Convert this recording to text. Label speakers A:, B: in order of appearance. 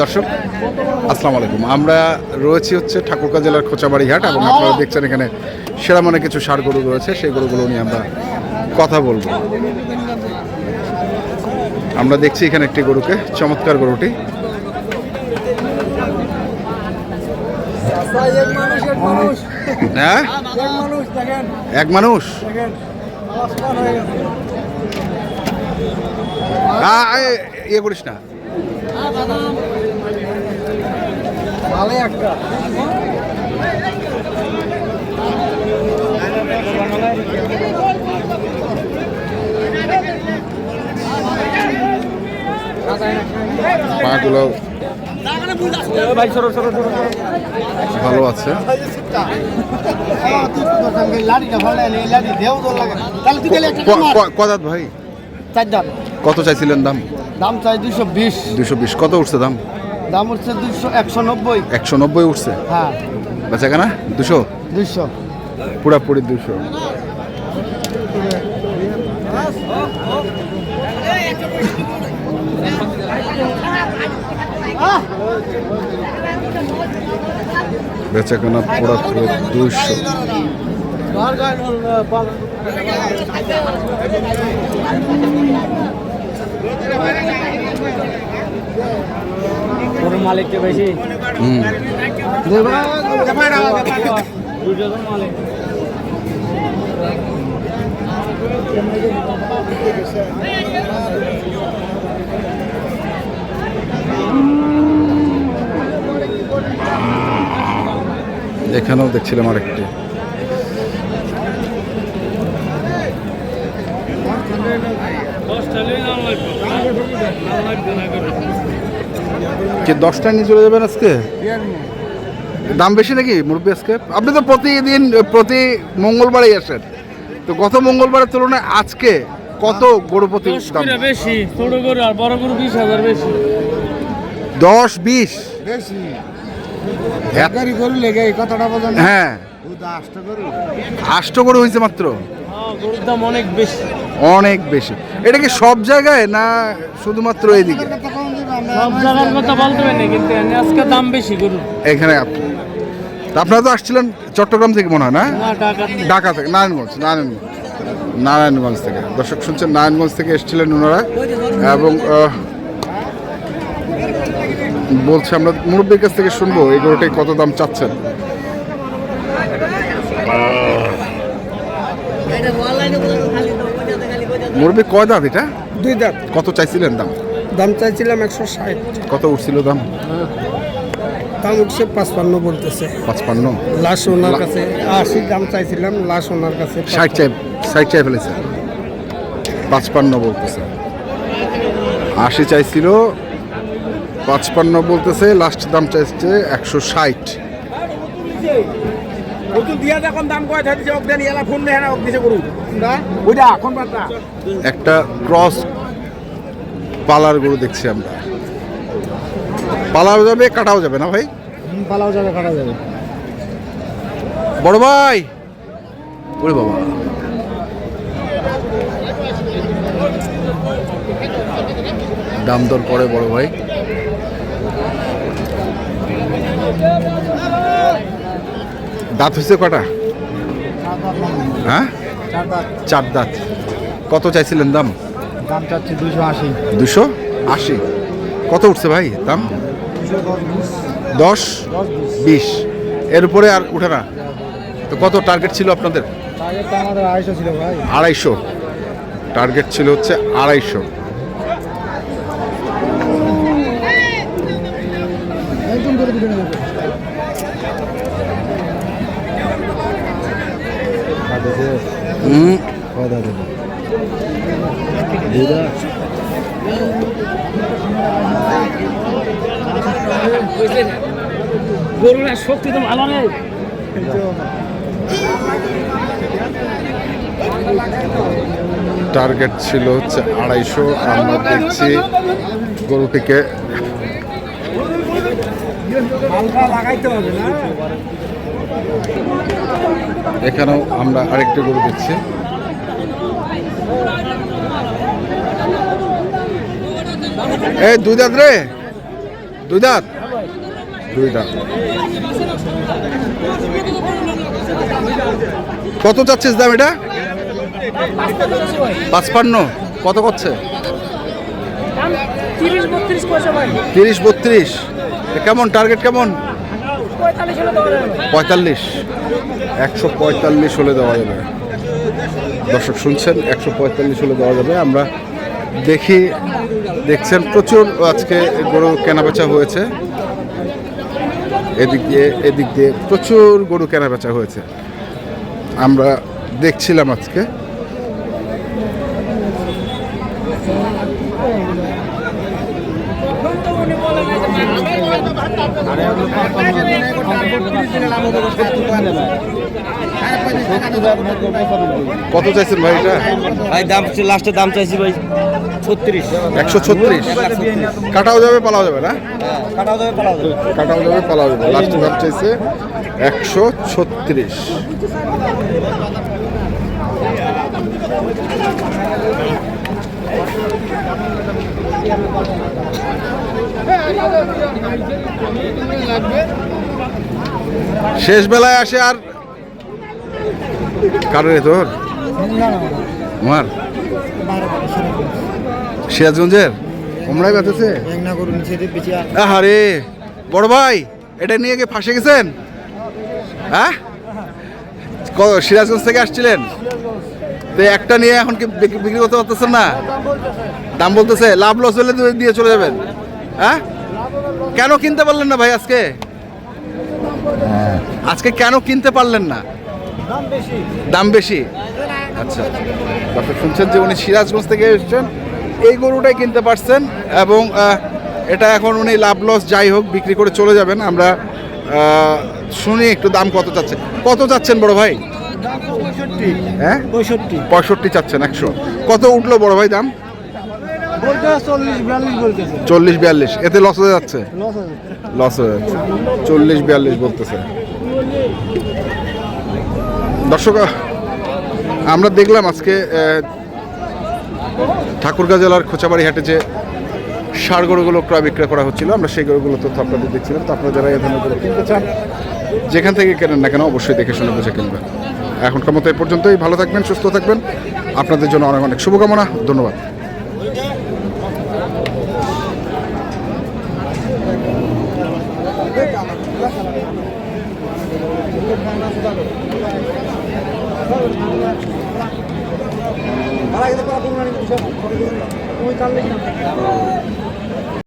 A: দর্শক আসসালামু আলাইকুম। আমরা রয়েছি হচ্ছে ঠাকুরকা জেলার খোঁচাবাড়ি হাট এবং আপনারা দেখছেন এখানে সেরা মানে কিছু সার গরু রয়েছে। সেই গরুগুলো নিয়ে আমরা কথা বলব। আমরা দেখছি এখানে একটি গরুকে চমৎকার গরুটি। হ্যাঁ? এক মানুষ ইয়ে করিস না। পাগুলো ভালো আছে। কদাত ভাই? কত চাইছিলেন দাম?
B: দাম চাই দুশো বিশ।
A: দুশো বিশ। কত উঠছে দাম?
B: দাম হচ্ছে দুশো একশো নব্বই।
A: একশো নব্বই উঠছে?
B: হ্যাঁ।
A: বেচা কেনা? দুশো
B: দুইশো।
A: পুরাপুরি দুশো বেচা কেনা পুরাপুরি দুশো
B: বেশি।
A: হুম। এখানেও দেখছিলাম আরেকটি। কি দশটা নিয়ে চলে যাবেন আজকে? দাম বেশি নাকি মুরব্বী আজকে? আপনি তো প্রতিদিন প্রতি মঙ্গলবারেই আসেন। তো গত মঙ্গলবারের তুলনায় আজকে কত গরু প্রতি দাম?
B: বেশি ছোট গরু আর বড় গরু বিশ হাজার বেশি।
A: দশ বিশ?
C: বেশি।
A: এত-
C: গরু লেগে এই কথাটা বলেন।
A: হ্যাঁ।
C: আষ্ট গরু।
A: হয়েছে মাত্র?
B: হ্যাঁ, গরুর দাম অনেক বেশি।
A: অনেক বেশি। এটা কি সব জায়গায় না শুধুমাত্র এইদিকে?
B: সব জায়গার কথা বলতে পারি কিন্তু আজকে দাম বেশি গরু।
A: এখানে আপনি আপনারা তো আসছিলেন চট্টগ্রাম থেকে মনে হয় না? ঢাকা থেকে। নারায়ণগঞ্জ নারায়ণগঞ্জ। নারায়ণগঞ্জ থেকে। দর্শক শুনছেন নারায়ণগঞ্জ থেকে এসেছিলেন ওনারা। এবং বলছে আমরা মুরব্বীর কাছ থেকে শুনব এই গরুটাই কত দাম চাচ্ছেন। মুরব্বী কয় দাঁত এটা?
C: দুই দাঁত।
A: কত চাইছিলেন দাম?
C: দাম চাইছিলাম একশো ষাট।
A: কত উঠছিল দাম?
C: দাম উঠছে পাঁচপান্ন বলতেছে।
A: পাঁচপান্ন?
C: লাশ ওনার কাছে আশি দাম চাইছিলাম লাশ ওনার কাছে
A: ষাট চাই ষাট চাই ফেলেছে? পাঁচপান্ন বলতেছে। আশি চাইছিল পাঁচপান্ন বলতেছে লাস্ট দাম চাইছে একশো ষাট। একটা ক্রস পালার গরু দেখছি আমরা। পালাও যাবে কাটাও যাবে না ভাই?
C: পালাও যাবে কাটা যাবে।
A: বড় ভাই! ওরে বাবা। দাম দর করে বড় ভাই। দাঁত হয়েছে কটা? হ্যাঁ? চার দাঁত। কত চাইছিলেন দাম?
C: দাম চাচ্ছি দুশো আশি।
A: দুশো আশি। কত উঠছে ভাই দাম? দশ বিশ। এর উপরে আর উঠে না। তো কত টার্গেট ছিল আপনাদের?
C: আড়াইশো
A: টার্গেট ছিল হচ্ছে আড়াইশো।
B: গরুর শক্তি তো ভালো নেই।
A: টার্গেট ছিল হচ্ছে আড়াইশো, আমরা দেখছি গরুটিকে এখানেও আমরা আরেকটি গরু দেখছি। এই দুই দাঁত রে, দুই দাঁত। দুই দাঁত কত চাচ্ছিস দাম এটা? পাঁচপান্ন। কত করছে?
B: তিরিশ বত্রিশ।
A: কেমন? টার্গেট কেমন?
B: পঁয়তাল্লিশ।
A: একশো পঁয়তাল্লিশ হলে দেওয়া যাবে। দর্শক শুনছেন, একশো পঁয়তাল্লিশ হলে দেওয়া যাবে। আমরা দেখি, দেখছেন প্রচুর আজকে গরু কেনাবেচা হয়েছে। এদিক দিয়ে এদিক দিয়ে প্রচুর গরু কেনাবেচা হয়েছে। আমরা দেখছিলাম আজকে। কত চাইছেন ভাই এটা?
C: ভাই দাম লাস্টের দাম চাইছি ভাই ছত্রিশ।
A: একশো ছত্রিশ। কাটাও যাবে পালাও যাবে না?
C: কাটাও যাবে পালাও যাবে।
A: কাটাও যাবে পালাও যাবে। লাস্ট দাম চাইছে একশো ছত্রিশ। শেষ বেলায় আসে আর কারও রে তোর? আমার সিরাজগঞ্জের? ওমরাই বেঁচেছে আরে বড় ভাই, এটা নিয়ে গিয়ে ফাঁসে গেছেন? হ্যাঁ? সিরাজগঞ্জ থেকে আসছিলেন? তো একটা নিয়ে এখন কি বিক্রি করতে পারতেছেন না? দাম বলতেছে, লাভ লস হলে দিয়ে চলে যাবেন। হ্যাঁ? কেন কিনতে পারলেন না ভাই আজকে? আজকে কেন কিনতে পারলেন না? দাম বেশি। আচ্ছা। ডক্টর শুনছেন যে উনি সিরাজগঞ্জ থেকে এসেছেন এই গরুটাই কিনতে পারছেন এবং এটা এখন উনি লাভ লস যাই হোক বিক্রি করে চলে যাবেন। আমরা শুনি একটু দাম কত চাচ্ছে। কত চাচ্ছেন বড় ভাই? হ্যাঁ?
C: পঁয়ষট্টি।
A: পঁয়ষট্টি চাচ্ছেন একশো। কত উঠল বড় ভাই দাম?
C: চল্লিশ বিয়াল্লিশ
A: এতে লস হয়ে যাচ্ছে?
C: লস
A: হয়ে যাচ্ছে। চল্লিশ বিয়াল্লিশ বলতেছে। দর্শক আমরা দেখলাম আজকে ঠাকুরগাঁ জেলার খোঁচাবাড়ি হাটে যে সার গরুগুলো ক্রয় বিক্রয় করা হচ্ছিল আমরা সেই গরুগুলো তথ্য আপনাদের দেখছিলাম। তো আপনারা যারা এই ধরনের গরু কিনতে চান যেখান থেকে কেনেন না কেন অবশ্যই দেখে শুনে বুঝে কিনবেন। এখনকার মতো এই পর্যন্তই। ভালো থাকবেন সুস্থ থাকবেন। আপনাদের জন্য অনেক অনেক শুভকামনা। ধন্যবাদ।